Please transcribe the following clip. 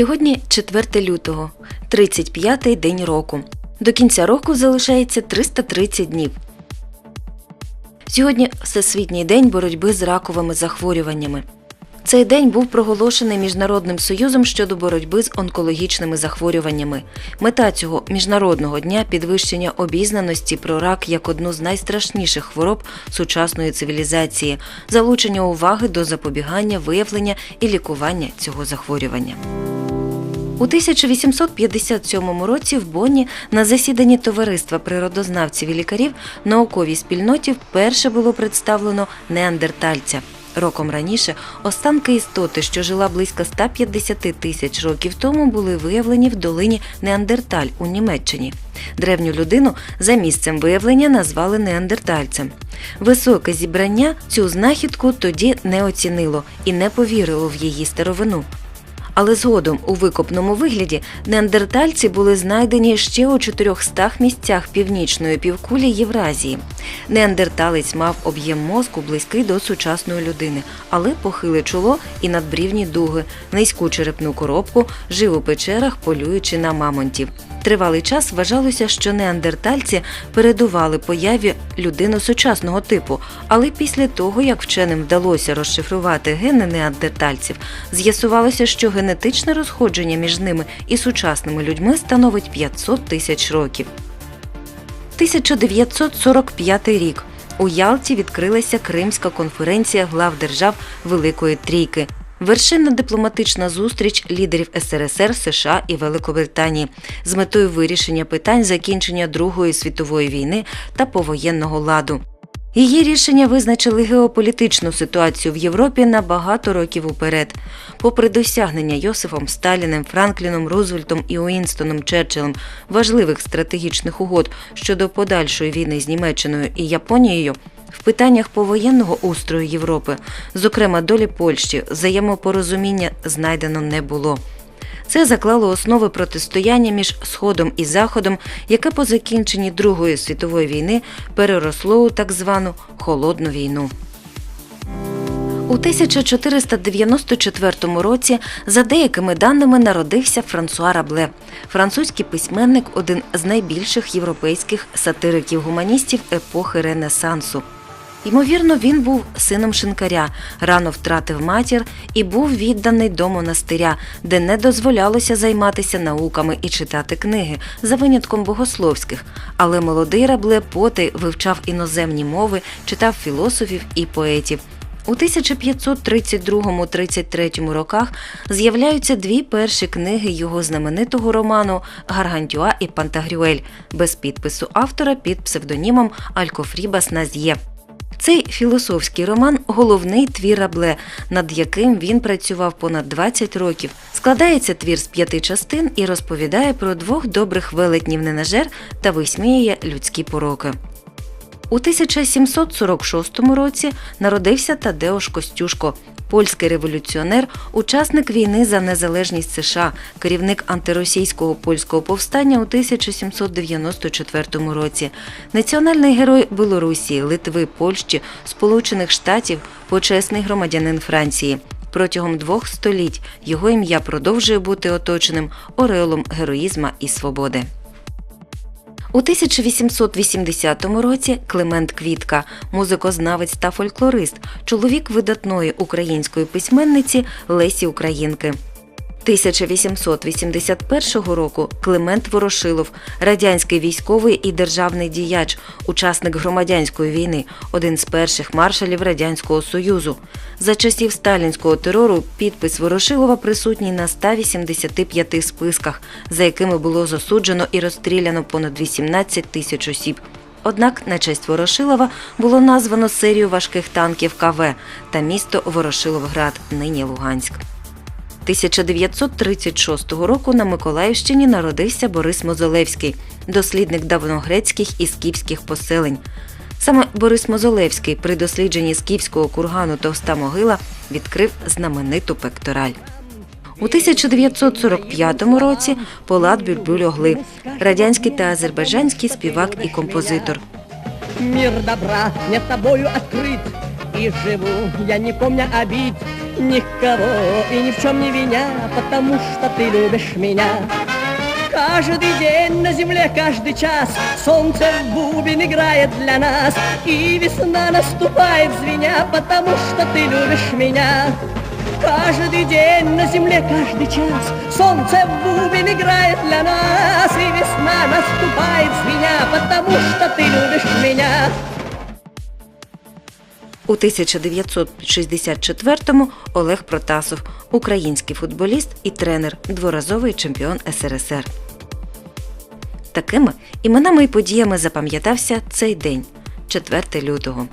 Сьогодні 4 лютого, 35-й день року. До кінця року залишається 330 днів. Сьогодні Всесвітній день боротьби з раковими захворюваннями. Цей день був проголошений Міжнародним союзом щодо боротьби з онкологічними захворюваннями. Мета цього міжнародного дня підвищення обізнаності про рак як одну з найстрашніших хвороб сучасної цивілізації, залучення уваги до запобігання, виявлення і лікування цього захворювання. У 1857 році в Бонні на засіданні товариства природознавців і лікарів науковій спільноті вперше було представлено неандертальця. Роком раніше останки істоти, що жила близько 150 тисяч років тому, були виявлені в долині Неандерталь у Німеччині. Древню людину за місцем виявлення назвали неандертальцем. Високе зібрання цю знахідку тоді не оцінило і не повірило в її старовину. Але згодом у викопному вигляді неандертальці були знайдені ще у 400 місцях північної півкулі Євразії. Неандерталець мав об'єм мозку близький до сучасної людини, але похиле чоло і надбрівні дуги, низьку черепну коробку, жив у печерах, полюючи на мамонтів. Тривалий час вважалося, що неандертальці передували появі людини сучасного типу, але після того, як вченим вдалося розшифрувати гени неандертальців, з'ясувалося, що генетичне розходження між ними і сучасними людьми становить 500 тисяч років. 1945 рік. У Ялті відкрилася Кримська конференція глав держав Великої Трійки. Вершинна дипломатична зустріч лідерів СРСР, США і Великобританії з метою вирішення питань закінчення Другої світової війни та повоєнного ладу. Її рішення визначили геополітичну ситуацію в Європі на багато років уперед. Попри досягнення Йосифом Сталіним, Франкліном Рузвельтом і Уінстоном Черчиллем важливих стратегічних угод щодо подальшої війни з Німеччиною і Японією, в питаннях повоєнного устрою Європи, зокрема долі Польщі, взаємопорозуміння знайдено не було. Це заклало основи протистояння між Сходом і Заходом, яке по закінченні Другої світової війни переросло у так звану холодну війну. У 1494 році, за деякими даними, народився Франсуа Рабле, французький письменник, один з найбільших європейських сатириків-гуманістів епохи Ренесансу. Ймовірно, він був сином шинкаря, рано втратив матір і був відданий до монастиря, де не дозволялося займатися науками і читати книги за винятком богословських. Але молодий рабле поти вивчав іноземні мови, читав філософів і поетів. У 1532-33 роках з'являються дві перші книги його знаменитого роману Гаргантюа і Пантагрюель без підпису автора під псевдонімом Алькофрібас Наз'є. Цей філософський роман головний твір Рабле, над яким він працював понад 20 років. Складається твір з п'яти частин і розповідає про двох добрих велетнів ненажер та висміює людські пороки. У 1746 році народився Тадеуш Костюшко, польський революціонер, учасник війни за незалежність США, керівник антиросійського польського повстання у 1794 році, національний герой Білорусі, Литви, Польщі, Сполучених Штатів, почесний громадянин Франції. Протягом двох століть його ім'я продовжує бути оточеним ореолом героїзма і свободи. У 1880 році Климент Квітка, музикознавець та фольклорист, чоловік видатної української письменниці Лесі Українки. 1881 року Климент Ворошилов, радянський військовий і державний діяч, учасник громадянської війни, один з перших маршалів Радянського Союзу. За часів сталінського терору підпис Ворошилова присутній на 185 списках, за якими було засуджено і розстріляно понад 18 тисяч осіб. Однак на честь Ворошилова було названо серію важких танків КВ та місто Ворошиловград, нині Луганськ. 1936 року на Миколаївщині народився Борис Мозолевський, дослідник давньогрецьких і скіфських поселень. Саме Борис Мозолевський при дослідженні скіфського кургану Товста могила відкрив знамениту пектораль. У 1945 році Полат Бюльбюль радянський та азербайджанський співак і композитор. Мир добра мне тобою открыт И живу я не помня обид никого и ни в чем не виня, потому что ты любишь меня. Каждый день на земле, каждый час Солнце в бубен играет для нас И весна наступает звеня, потому что ты любишь меня. Каждый день на земле, каждый час Солнце в бубен играет для нас И весна наступает звеня, потому что ты любишь меня. У 1964-му Олег Протасов, український футболіст і тренер, дворазовий чемпіон СРСР. Такими іменами і подіями запам'ятався цей день, 4 лютого.